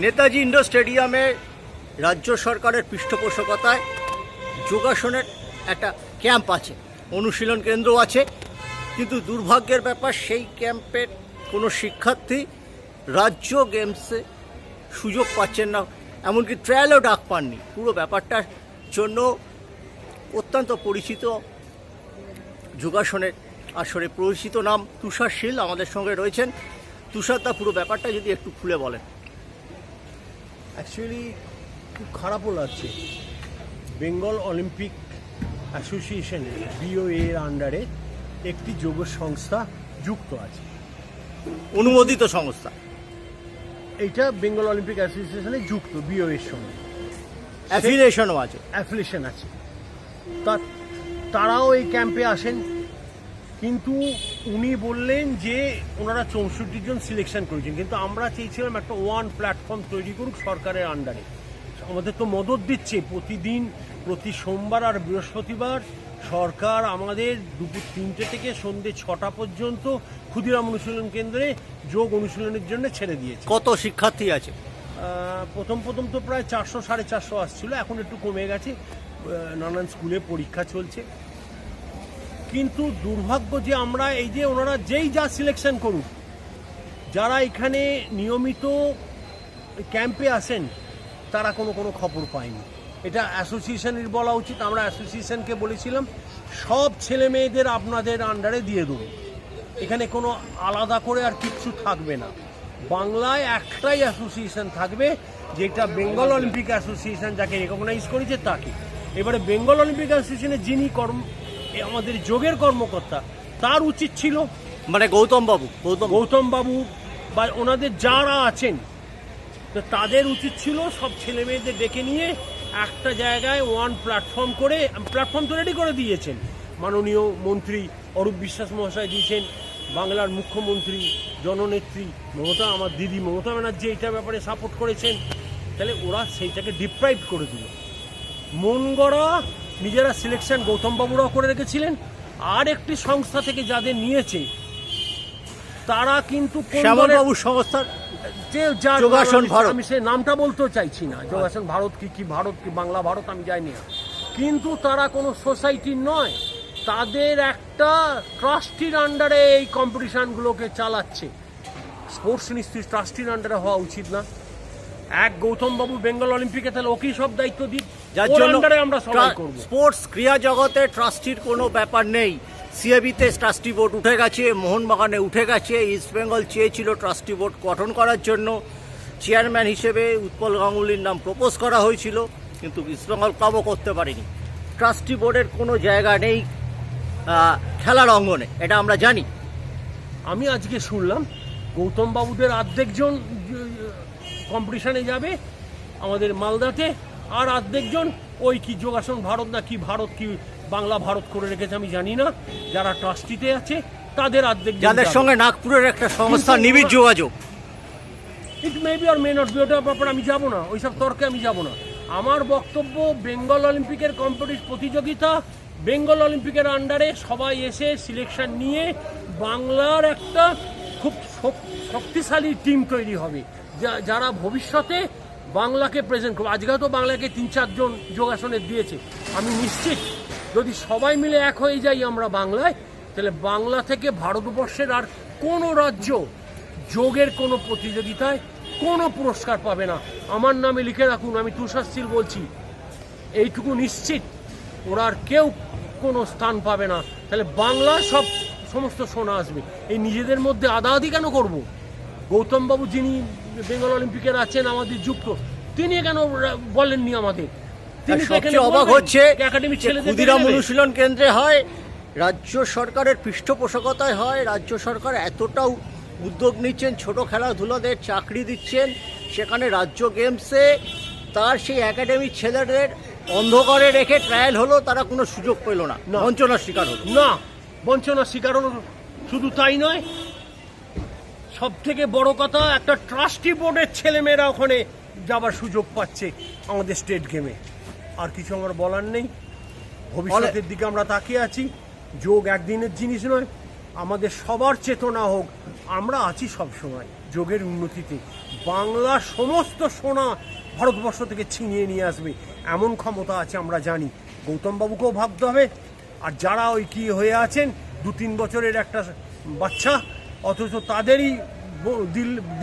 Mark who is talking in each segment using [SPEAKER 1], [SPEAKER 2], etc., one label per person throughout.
[SPEAKER 1] Netaji indoor স্টেডিয়ামে রাজ্য সরকারের পৃষ্ঠপোষকতায় যোগাসনের একটা ক্যাম্প আছে, অনুশীলন কেন্দ্র আছে। কিন্তু দুর্ভাগ্যের ব্যাপার, সেই ক্যাম্পের কোনো শিক্ষার্থী রাজ্য গেমসে সুযোগ পাচ্ছেন না, এমনকি ট্রায়ালও ডাক পাননি। পুরো ব্যাপারটার জন্য অত্যন্ত পরিচিত যোগাসনের আসরে পরিচিত নাম তুষার শীল আমাদের সঙ্গে রয়েছেন। তুষারদা পুরো ব্যাপারটা যদি একটু খুলে বলেন।
[SPEAKER 2] অ্যাকচুয়ালি খুব খারাপও লাগছে। বেঙ্গল অলিম্পিক অ্যাসোসিয়েশন বিওএ এর আন্ডারে একটি যোগ সংস্থা যুক্ত আছে।
[SPEAKER 1] অনুমোদিত সংস্থা।
[SPEAKER 2] এইটা বেঙ্গল অলিম্পিক অ্যাসোসিয়েশনে যুক্ত বিওএ এর সঙ্গে।
[SPEAKER 1] অ্যাফিলিয়েশনও আছে।
[SPEAKER 2] অ্যাফিলিয়েশন আছে। তা তারাও এই ক্যাম্পে আসেন। কিন্তু উনি বললেন যে ওনারা চৌষট্টি জন সিলেকশন করেছেন। কিন্তু আমরা চেয়েছিলাম একটা ওয়ান প্ল্যাটফর্ম তৈরি করুক সরকারের আন্ডারে আমাদের তো মদত দিচ্ছে প্রতিদিন প্রতি সোমবার আর বৃহস্পতিবার সরকার আমাদের দুপুর তিনটে থেকে সন্ধ্যে ছটা পর্যন্ত ক্ষুদিরাম অনুশীলন কেন্দ্রে যোগ অনুশীলনের জন্য ছেড়ে দিয়েছে।
[SPEAKER 1] কত শিক্ষার্থী আছে?
[SPEAKER 2] প্রথম প্রথম তো প্রায় চারশো সাড়ে চারশো আসছিল এখন একটু কমে গেছে। নানান স্কুলে পরীক্ষা চলছে। কিন্তু দুর্ভাগ্য যে আমরা এই যে ওনারা যেই যা সিলেকশন করুক, যারা এখানে নিয়মিত ক্যাম্পে আসেন, তারা কোনো কোনো খবর পায়নি। এটা অ্যাসোসিয়েশনের বলা উচিত, আমরা অ্যাসোসিয়েশনকে বলেছিলাম, সব ছেলে মেয়েদের আপনাদের আন্ডারে দিয়ে দেবো। এখানে কোনো আলাদা করে আর কিচ্ছু থাকবে না। বাংলায় একটাই অ্যাসোসিয়েশন থাকবে, যেটা বেঙ্গল অলিম্পিক অ্যাসোসিয়েশন যাকে রেকগনাইজ করেছে তাকে। এবারে বেঙ্গল অলিম্পিক অ্যাসোসিয়েশনের যিনি কর্ম আমাদের যোগের কর্মকর্তা। তার উচিত ছিল
[SPEAKER 1] মানে গৌতম বাবু গৌতম
[SPEAKER 2] গৌতম বাবু বা ওনাদের যারা আছেন তো তাদের উচিত ছিল সব ছেলে মেয়েদের ডেকে নিয়ে একটা জায়গায় ওয়ান প্ল্যাটফর্ম করে প্ল্যাটফর্ম তো রেডি করে দিয়েছেন। মাননীয় মন্ত্রী অরূপ বিশ্বাস মহাশয় দিয়েছেন বাংলার মুখ্যমন্ত্রী জননেত্রী মমতা আমার দিদি মমতা ব্যানার্জি এইটার ব্যাপারে সাপোর্ট করেছেন। তাহলে ওরা সেইটাকে ডিপ্রাইভ করে দিল। মন গড়া নিজেরা সিলেকশন গৌতম বাবুরাও করে রেখেছিলেন। আর একটি সংস্থা থেকে যাদের নিয়েছে তারা কিন্তু কোন
[SPEAKER 1] সংস্থার
[SPEAKER 2] যে যা
[SPEAKER 1] যোগাসন ভারত।
[SPEAKER 2] আমি সে নামটা বলতেও চাইছি না। যোগাসন ভারত কি কি ভারত কি বাংলা ভারত আমি জানি না কিন্তু তারা কোনো সোসাইটি নয়। তাদের একটা ট্রাস্টির আন্ডারে এই কম্পিটিশনগুলোকে চালাচ্ছে। স্পোর্টস নিশ্চয়ই ট্রাস্টির আন্ডারে হওয়া উচিত না। এক গৌতমবাবু বেঙ্গল অলিম্পিকে তাহলে ওকেই সব দায়িত্ব দিক।
[SPEAKER 1] যার জন্য স্পোর্টস ক্রীড়া জগতে ট্রাস্টির কোনো ব্যাপার নেই। সিএবিতে ট্রাস্টি বোর্ড উঠে গেছে মোহনবাগানে উঠে গেছে ইস্টবেঙ্গল চেয়েছিল ট্রাস্টি বোর্ড গঠন করার জন্য। চেয়ারম্যান হিসেবে উৎপল গাঙ্গুলির নাম প্রপোজ করা হয়েছিল কিন্তু ইস্ট বেঙ্গল ক্লাবও করতে পারেনি। ট্রাস্টি বোর্ডের কোনো জায়গা নেই খেলার অঙ্গনে এটা আমরা জানি।
[SPEAKER 2] আমি আজকে শুনলাম গৌতম বাবুদের অর্ধেকজন কম্পিটিশনে যাবে আমাদের মালদাতে। আর অর্ধেকজন ওই কি যোগাসন ভারত না কি ভারত কি বাংলা ভারত করে রেখেছে আমি জানি না। যারা ট্রাস্টিতে আছে তাদের অর্ধেক
[SPEAKER 1] যাদের সঙ্গে নাগপুরের একটা সংস্থা নিবিড় যোগাযোগ।
[SPEAKER 2] It may be or may not be ওটার ব্যাপারে আমি যাব না ওইসব তর্কে আমি যাব না। আমার বক্তব্য বেঙ্গল অলিম্পিকের কম্পিটিশ প্রতিযোগিতা বেঙ্গল অলিম্পিকের আন্ডারে সবাই এসে সিলেকশন নিয়ে বাংলার একটা খুব শক্তিশালী টিম তৈরি হবে। যা- যারা ভবিষ্যতে বাংলাকে প্রেজেন্ট করবে। আজকে তো বাংলাকে তিন, চারজন যোগাসনে দিয়েছে। আমি নিশ্চিত যদি সবাই মিলে এক হয়ে যাই আমরা বাংলায়, তাহলে বাংলা থেকে ভারতবর্ষের আর কোনো রাজ্য যোগের কোনো প্রতিযোগিতায় কোনো পুরস্কার পাবে না। আমার নামে লিখে রাখুন, আমি তুষার সিল বলছি। এইটুকু নিশ্চিত, ওরা আর কেউ কোনো স্থান পাবে না। তাহলে বাংলা সব সমস্ত শোনা আসবে। এই নিজেদের মধ্যে আদাআদি কেন করব? গৌতমবাবু যিনি বেঙ্গল অলিম্পিকের আছেন আমাদের যুক্ত। তিনি কেন বলেননি আমাদের? তিনি
[SPEAKER 1] অবাক হচ্ছে ক্ষুদিরাম অনুশীলন কেন্দ্রে হয় রাজ্য সরকারের পৃষ্ঠপোষকতায় হয় রাজ্য সরকার এতটা উ- উদ্যোগ নিচ্ছেন ছোট খেলাধুলাদের চাকরি দিচ্ছেন সেখানে রাজ্য গেমসে তার সেই একাডেমির ছেলেদের অন্ধকারে রেখে ট্রায়াল হলো তারা কোনো সুযোগ পেল না।
[SPEAKER 2] না।
[SPEAKER 1] বঞ্চনার শিকার হলো।
[SPEAKER 2] না বঞ্চনার শিকার হলো শুধু তাই নয় সব থেকে বড় কথা, একটা ট্রাস্টি বোর্ডের ছেলেমেয়েরা ওখানে যাবার সুযোগ পাচ্ছে আমাদের স্টেট গেমে আর কিছু আমার বলার নেই। ভবিষ্যতের দিকে আমরা তাকিয়ে আছি। যোগ একদিনের জিনিস নয়, আমাদের সবার চেতনা হোক, আমরা আছি সবসময় যোগের উন্নতিতে। বাংলা সমস্ত সোনা ভারতবর্ষ থেকে ছিনিয়ে নিয়ে আসবে, এমন ক্ষমতা আছে আমরা জানি। গৌতমবাবুকেও ভাবতে হবে। আর যারা ওই কী হয়ে আছেন দু তিন বছরের একটা বাচ্চা অথচ তাদেরই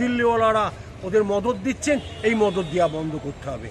[SPEAKER 2] দিল্লিওয়ালারা ওদের মদত দিচ্ছেন এই মদত দেওয়া বন্ধ করতে হবে।